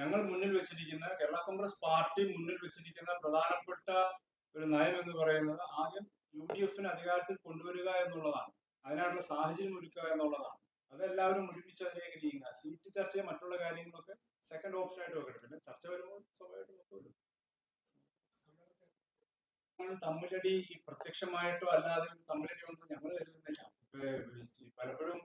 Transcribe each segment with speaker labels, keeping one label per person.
Speaker 1: ഞങ്ങൾ മുന്നിൽ വെച്ചിരിക്കുന്ന കേരള കോൺഗ്രസ് പാർട്ടി മുന്നിൽ വെച്ചിരിക്കുന്ന പ്രധാനപ്പെട്ട ഒരു നയം എന്ന് പറയുന്നത് ആദ്യം യു ഡി എഫിന് അധികാരത്തിൽ കൊണ്ടുവരിക എന്നുള്ളതാണ്. അതിനായിട്ടുള്ള സാഹചര്യം ഒരുക്കുക എന്നുള്ളതാണ്. അതെല്ലാവരും ഒരുമിച്ച് അതിലേക്ക് നീങ്ങുക. സീറ്റ് ചർച്ചയും മറ്റുള്ള കാര്യങ്ങളൊക്കെ സെക്കൻഡ് ഓപ്ഷൻ ആയിട്ട് വെക്കട്ടെ. പിന്നെ ചർച്ച വരുമ്പോൾ സ്വാഭാവികമായിട്ടും നമ്മൾ തമ്മിലടി പ്രത്യക്ഷമായിട്ടോ അല്ലാതെ തമ്മിലടി ഒന്നും ഞങ്ങൾ കരുതുന്നില്ല പലപ്പോഴും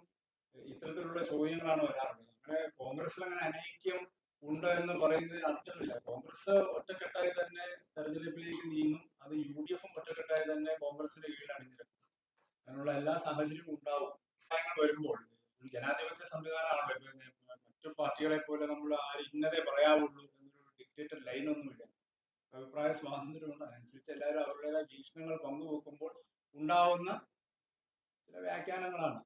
Speaker 1: ഇത്തരത്തിലുള്ള ചോദ്യങ്ങളാണ് വരാറുള്ളത്. അങ്ങനെ കോൺഗ്രസിൽ അങ്ങനെ അനൈക്യം ഉണ്ട് എന്ന് പറയുന്നതിന് അർത്ഥമില്ല. കോൺഗ്രസ് ഒറ്റക്കെട്ടായി തന്നെ തെരഞ്ഞെടുപ്പിലേക്ക് നീങ്ങും. അത് യു ഡി എഫും ഒറ്റക്കെട്ടായി തന്നെ കോൺഗ്രസിന്റെ കീഴിൽ അതിനുള്ള എല്ലാ സാഹചര്യവും ഉണ്ടാവും. വരുമ്പോൾ ഒരു ജനാധിപത്യ സംവിധാനമാണല്ലോ മറ്റു പാർട്ടികളെ പോലെ നമ്മൾ ആര് ഇന്നതേ പറയാവുള്ളൂ എന്നൊരു ഡിക്റ്റേറ്റർ ലൈനൊന്നുമില്ല അഭിപ്രായ സ്വാതന്ത്ര്യമുണ്ട്. അതനുസരിച്ച് എല്ലാവരും അവരുടേതായ വീക്ഷണങ്ങൾ പങ്കുവെക്കുമ്പോൾ ഉണ്ടാവുന്ന ചില വ്യാഖ്യാനങ്ങളാണ്.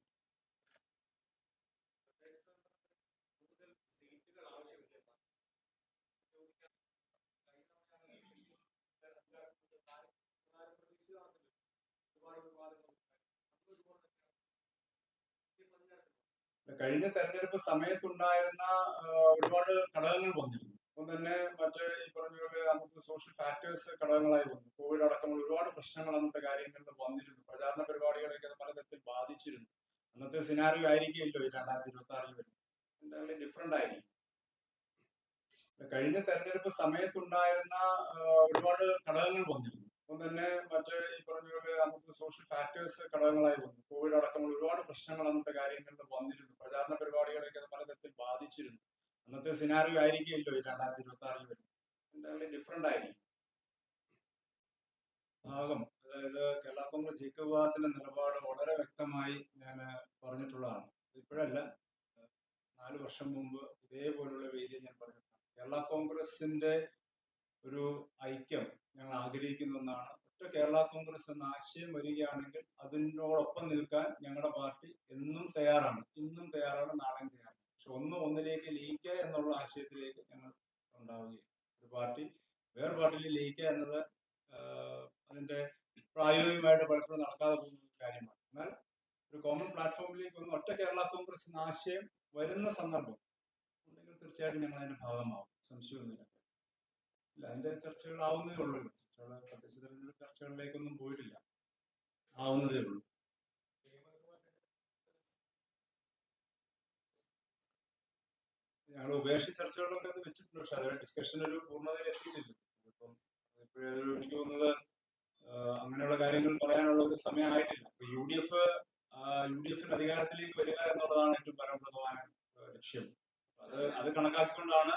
Speaker 1: കഴിഞ്ഞ തെരഞ്ഞെടുപ്പ് സമയത്തുണ്ടായിരുന്ന ഒരുപാട് ഘടകങ്ങൾ വന്നിരുന്നു. ഒപ്പം തന്നെ മറ്റേ ഈ പറഞ്ഞ പോലെ അന്നത്തെ സോഷ്യൽ ഫാക്ടേഴ്സ് ഘടകങ്ങളായി വന്നു. കോവിഡ് അടക്കമുള്ള ഒരുപാട് പ്രശ്നങ്ങൾ അന്നത്തെ കാര്യങ്ങളിൽ വന്നിരുന്നു. പ്രചാരണ പരിപാടികളെയൊക്കെ പലതരത്തിൽ ബാധിച്ചിരുന്നു. അന്നത്തെ സിനാറിയോ ആയിരിക്കില്ലല്ലോ ഈ രണ്ടായിരത്തി ഇരുപത്തി ആറിൽ വരുന്നത്. എന്തായാലും ഡിഫറെന്റ് ആയിരിക്കും. കഴിഞ്ഞ തെരഞ്ഞെടുപ്പ് സമയത്തുണ്ടായിരുന്ന ഒരുപാട് ഘടകങ്ങൾ വന്നിരുന്നു. ഒപ്പം തന്നെ മറ്റേ ഈ പറഞ്ഞ പോലെ അന്നത്തെ സോഷ്യൽ ഫാക്ടേഴ്സ് ഘടകങ്ങളായി വന്നു. കോവിഡ് അടക്കമുള്ള ഒരുപാട് പ്രശ്നങ്ങൾ അന്നത്തെ കാര്യങ്ങളിൽ വന്നിരുന്നു. പ്രചാരണ പരിപാടികളെയൊക്കെ പലതരത്തിൽ ബാധിച്ചിരുന്നു. അന്നത്തെ സിനാറിയോ ആയിരിക്കില്ലല്ലോ ഈ രണ്ടായിരത്തി ഇരുപത്തി ആറിൽ വരുന്നത്. എന്തായാലും ഡിഫറെന്റ് ആയിരിക്കും. ഭാഗം അതായത് കേരള കോൺഗ്രസ് ജയിക്ക വിഭാഗത്തിന്റെ നിലപാട് വളരെ വ്യക്തമായി ഞാൻ പറഞ്ഞിട്ടുള്ളതാണ്. ഇപ്പോഴല്ല നാല് വർഷം മുമ്പ് ഇതേപോലുള്ള വേദിയിൽ ഞാൻ പറഞ്ഞിട്ടുണ്ട്. കേരള കോൺഗ്രസിന്റെ ഒരു ഐക്യം ഞങ്ങൾ ആഗ്രഹിക്കുന്നതെന്നാണ് ഒറ്റ കേരള കോൺഗ്രസ് എന്ന ആശയം വരികയാണെങ്കിൽ അതിനോടൊപ്പം നിൽക്കാൻ ഞങ്ങളുടെ പാർട്ടി എന്നും തയ്യാറാണ്. ഇന്നും തയ്യാറാണ് നാളെയും തയ്യാറാണ്. പക്ഷെ ഒന്ന് ഒന്നിലേക്ക് ലയിക്കുക എന്നുള്ള ആശയത്തിലേക്ക് ഞങ്ങൾ ഉണ്ടാവുകയും ഒരു പാർട്ടി വേറെ പാർട്ടിയിൽ ലയിക്കുക എന്നത് അതിന്റെ പ്രായോഗികമായിട്ട് പലപ്പോഴും നടക്കാതെ പോകുന്ന കാര്യമാണ്. എന്നാൽ ഒരു കോമൺ പ്ലാറ്റ്ഫോമിലേക്ക് ഒന്ന് ഒറ്റ കേരള കോൺഗ്രസ് എന്ന ആശയം വരുന്ന സന്ദർഭം ഉണ്ടെങ്കിൽ തീർച്ചയായിട്ടും ഞങ്ങൾ അതിന്റെ ഭാഗമാവും. സംശയമൊന്നുമില്ല. ഇല്ല ചർച്ചകൾ ആവുന്നതേ ഉള്ളൂ. ചർച്ചകൾ പ്രദേശ തെരഞ്ഞെടുപ്പ് ചർച്ചകളിലേക്കൊന്നും പോയിട്ടില്ല. ആവുന്നതേ ഉള്ളൂ. ഞങ്ങൾ ഉപേക്ഷ ചർച്ചകളിലൊക്കെ അത് വെച്ചിട്ടുണ്ട്. പക്ഷെ അതിന്റെ ഡിസ്കഷൻ ഒരു പൂർണതയിൽ എത്തിയിട്ടില്ല. ഇപ്പം ഇപ്പോഴൊരു എനിക്ക് തോന്നുന്നത് അങ്ങനെയുള്ള കാര്യങ്ങൾ പറയാനുള്ള ഒരു സമയമായിട്ടില്ല. U D F U D എഫിന് അധികാരത്തിലേക്ക് വരിക എന്നുള്ളതാണ് ഏറ്റവും പരമപ്രധാന ലക്ഷ്യം. അത് അത് കണക്കാക്കിക്കൊണ്ടാണ്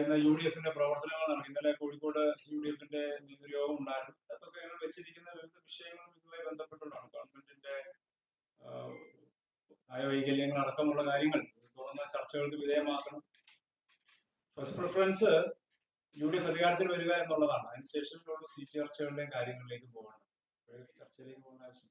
Speaker 1: ഇന്ന് യു ഡി എഫിന്റെ പ്രവർത്തനങ്ങൾ നടക്കും ഇന്നലെ കോഴിക്കോട് യു ഡി എഫിന്റെ നേതൃയോഗം ഉണ്ടായിരുന്നു. അതൊക്കെ ഞങ്ങൾ വെച്ചിരിക്കുന്ന വിവിധ വിഷയങ്ങളും ഇതുമായി ബന്ധപ്പെട്ടുള്ളതാണ് ഗവൺമെന്റിന്റെ നയവൈകല്യങ്ങൾ അടക്കമുള്ള കാര്യങ്ങൾ തുടർന്ന ചർച്ചകൾക്ക് വിധേയമാക്കണം. First preference U D F അധികാരത്തിൽ വരിക എന്നുള്ളതാണ്. അതിനുശേഷമുള്ള സീറ്റ് ചർച്ചകളുടെയും കാര്യങ്ങളിലേക്ക് പോകണം. ചർച്ചയിലേക്ക് പോകേണ്ട ആവശ്യം